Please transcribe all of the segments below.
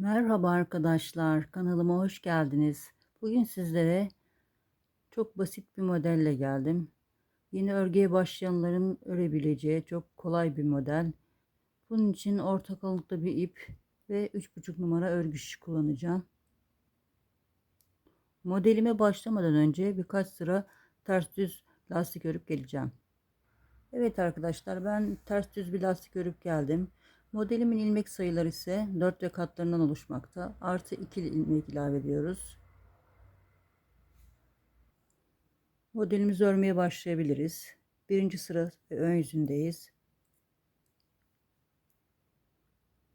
Merhaba arkadaşlar, kanalıma hoş geldiniz. Bugün sizlere çok basit bir modelle geldim. Yeni örgüye başlayanların örebileceği çok kolay bir model. Bunun için orta kalınlıkta bir ip ve 3,5 numara örgü şişi kullanacağım. Modelime başlamadan önce birkaç sıra ters düz lastik örüp geleceğim. Evet arkadaşlar ben ters düz bir lastik örüp geldim. Modelimin ilmek sayıları ise 4 ve katlarından oluşmakta. Artı 2 ilmek ilave ediyoruz. Modelimizi örmeye başlayabiliriz. Birinci sıra ve ön yüzündeyiz.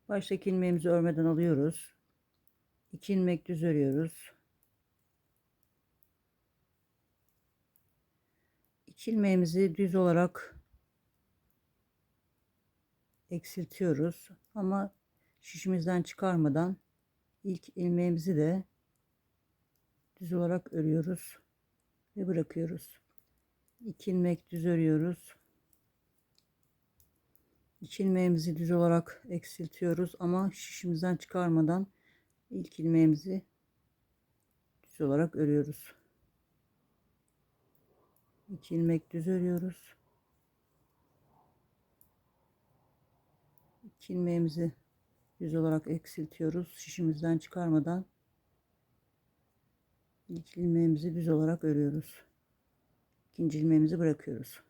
Baştaki ilmeğimizi örmeden alıyoruz. 2 ilmek düz örüyoruz. 2 ilmeğimizi düz olarak eksiltiyoruz ama şişimizden çıkarmadan ilk ilmeğimizi de düz olarak örüyoruz ve bırakıyoruz. 2 ilmek düz örüyoruz. 2 ilmeğimizi düz olarak eksiltiyoruz ama şişimizden çıkarmadan ilk ilmeğimizi düz olarak örüyoruz. 2 ilmek düz örüyoruz. 2 ilmeğimizi düz olarak eksiltiyoruz. Şişimizden çıkarmadan ilk ilmeğimizi düz olarak örüyoruz. İkinci ilmeğimizi bırakıyoruz.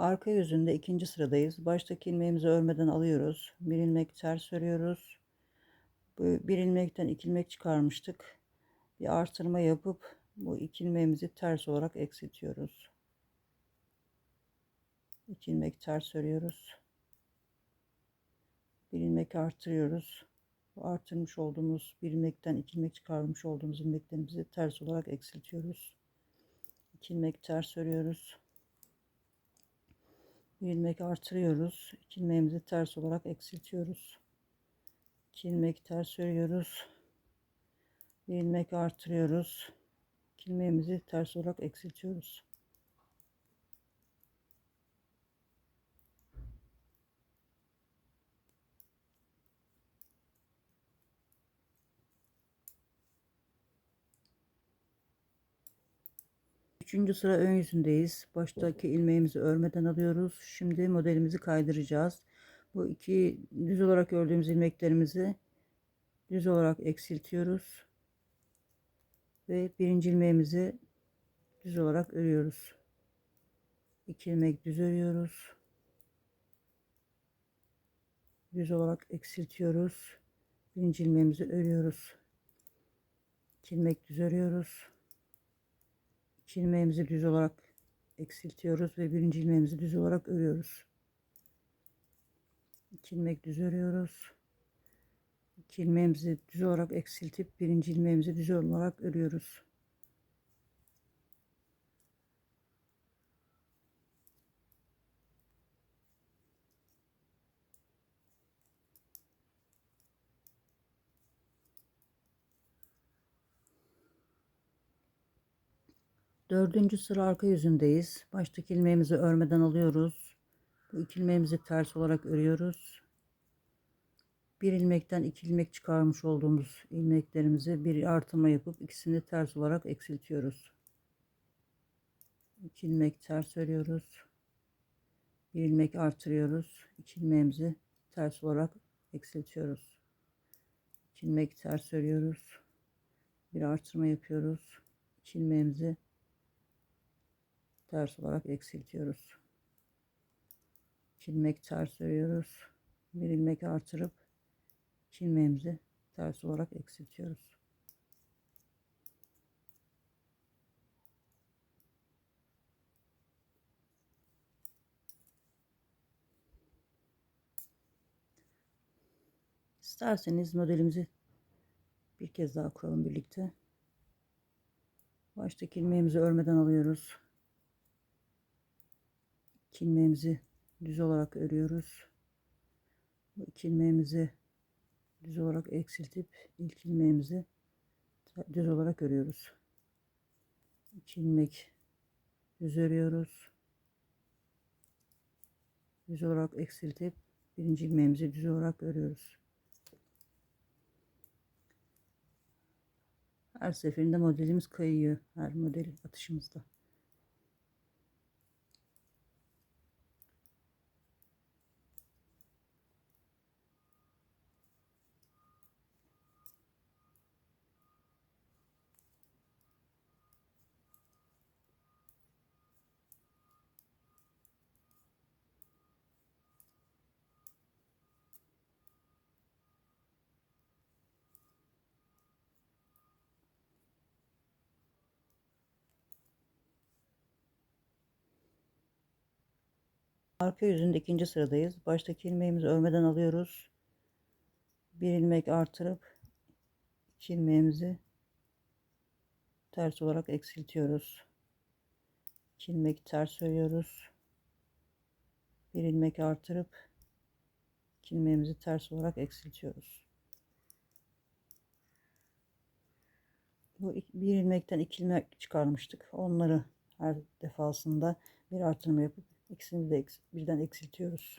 Arka yüzünde ikinci sıradayız. Baştaki ilmeğimizi örmeden alıyoruz. Bir ilmek ters örüyoruz. Bu bir ilmekten iki ilmek çıkarmıştık. Bir artırma yapıp bu iki ilmeğimizi ters olarak eksiltiyoruz. İki ilmek ters örüyoruz. Bir ilmek artırıyoruz. Bu artırmış olduğumuz bir ilmekten iki ilmek çıkarmış olduğumuz ilmeklerimizi ters olarak eksiltiyoruz. İki ilmek ters örüyoruz ilmek artırıyoruz. İki ilmeğimizi ters olarak eksiltiyoruz. İki ilmek ters örüyoruz. Bir ilmek artırıyoruz. İki ilmeğimizi ters olarak eksiltiyoruz. Üçüncü sıra ön yüzündeyiz. Baştaki ilmeğimizi örmeden alıyoruz. Şimdi modelimizi kaydıracağız. Bu iki düz olarak ördüğümüz ilmeklerimizi düz olarak eksiltiyoruz. Ve birinci ilmeğimizi düz olarak örüyoruz. İki ilmek düz örüyoruz. Düz olarak eksiltiyoruz. Birinci ilmeğimizi örüyoruz. İki ilmek düz örüyoruz. 2 ilmeğimizi düz olarak eksiltiyoruz ve birinci ilmeğimizi düz olarak örüyoruz. 2 ilmek düz örüyoruz. 2 ilmeğimizi düz olarak eksiltip birinci ilmeğimizi düz olarak örüyoruz. Dördüncü sıra arka yüzündeyiz. Baştaki ilmeğimizi örmeden alıyoruz. Bu iki ilmeğimizi ters olarak örüyoruz. Bir ilmekten iki ilmek çıkarmış olduğumuz ilmeklerimizi bir artırma yapıp ikisini ters olarak eksiltiyoruz. İki ilmek ters örüyoruz. Bir ilmek artırıyoruz. İki ilmeğimizi ters olarak eksiltiyoruz. İki ilmek ters örüyoruz. Bir artırma yapıyoruz. İki ilmeğimizi ters olarak eksiltiyoruz. ilmek ters örüyoruz. Bir ilmek artırıp ilmeğimizi ters olarak eksiltiyoruz. İsterseniz modelimizi bir kez daha kuralım birlikte. Baştaki ilmeğimizi örmeden alıyoruz. İki ilmeğimizi düz olarak örüyoruz. Bu iki ilmeğimizi düz olarak eksiltip ilk ilmeğimizi düz olarak örüyoruz. İki ilmek düz örüyoruz. Düz olarak eksiltip birinci ilmeğimizi düz olarak örüyoruz. Her seferinde modelimiz kayıyor. Her model atışımızda. Arka yüzünde ikinci sıradayız. Baştaki ilmeğimizi örmeden alıyoruz. Bir ilmek artırıp iki ilmeğimizi ters olarak eksiltiyoruz. İki ilmek ters örüyoruz. Bir ilmek artırıp iki ilmeğimizi ters olarak eksiltiyoruz. Bu bir ilmekten iki ilmek çıkarmıştık. Onları her defasında bir artırma yapıp İkisini de eks birden eksiltiyoruz.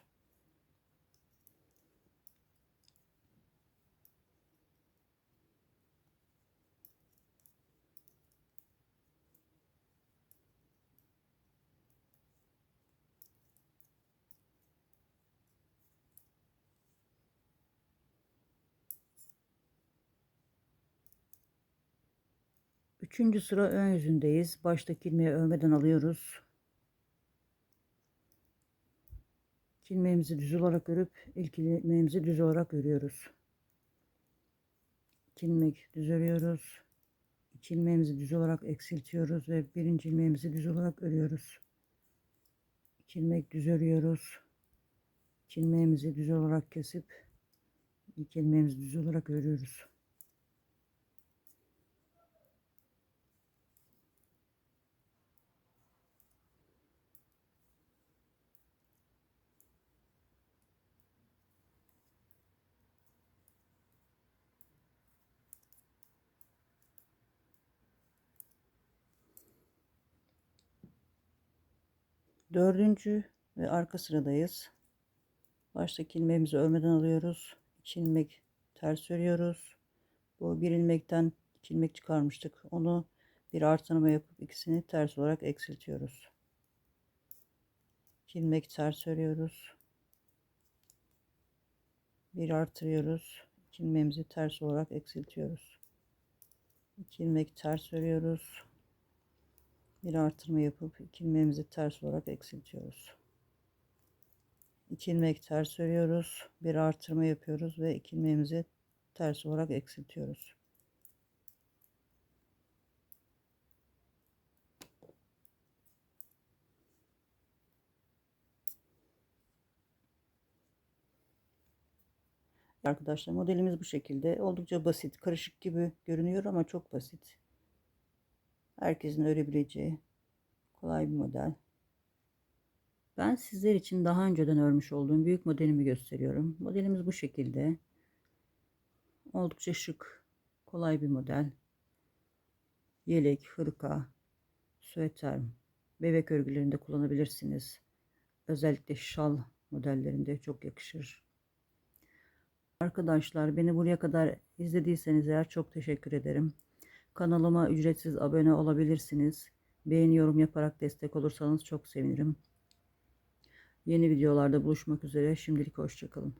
Üçüncü sıra ön yüzündeyiz. Baştaki ilmeği örmeden alıyoruz. İlmeğimizi düz olarak örüp ilk ilmeğimizi düz olarak örüyoruz. İki ilmek düz örüyoruz. İki ilmeğimizi düz olarak eksiltiyoruz ve birinci ilmeğimizi düz olarak örüyoruz. İki ilmek düz örüyoruz. İki ilmeğimizi düz olarak kesip ilk ilmeğimizi düz olarak örüyoruz. Dördüncü ve arka sıradayız. Baştaki ilmeğimizi örmeden alıyoruz. İki ilmek ters örüyoruz. Bu bir ilmekten iki ilmek çıkarmıştık. Onu bir artırma yapıp ikisini ters olarak eksiltiyoruz. İki ilmek ters örüyoruz. Bir artırıyoruz. İki ilmeğimizi ters olarak eksiltiyoruz. İki ilmek ters örüyoruz bir artırma yapıp iki ters olarak eksiltiyoruz. İki ilmek ters örüyoruz. Bir artırma yapıyoruz ve iki ters olarak eksiltiyoruz. Arkadaşlar modelimiz bu şekilde. Oldukça basit, karışık gibi görünüyor ama çok basit. Herkesin örebileceği kolay bir model. Ben sizler için daha önceden örmüş olduğum büyük modelimi gösteriyorum. Modelimiz bu şekilde. Oldukça şık, kolay bir model. Yelek, hırka, süeter, bebek örgülerinde kullanabilirsiniz. Özellikle şal modellerinde çok yakışır. Arkadaşlar beni buraya kadar izlediyseniz eğer çok teşekkür ederim. Kanalıma ücretsiz abone olabilirsiniz. Beğeni yorum yaparak destek olursanız çok sevinirim. Yeni videolarda buluşmak üzere. Şimdilik hoşçakalın.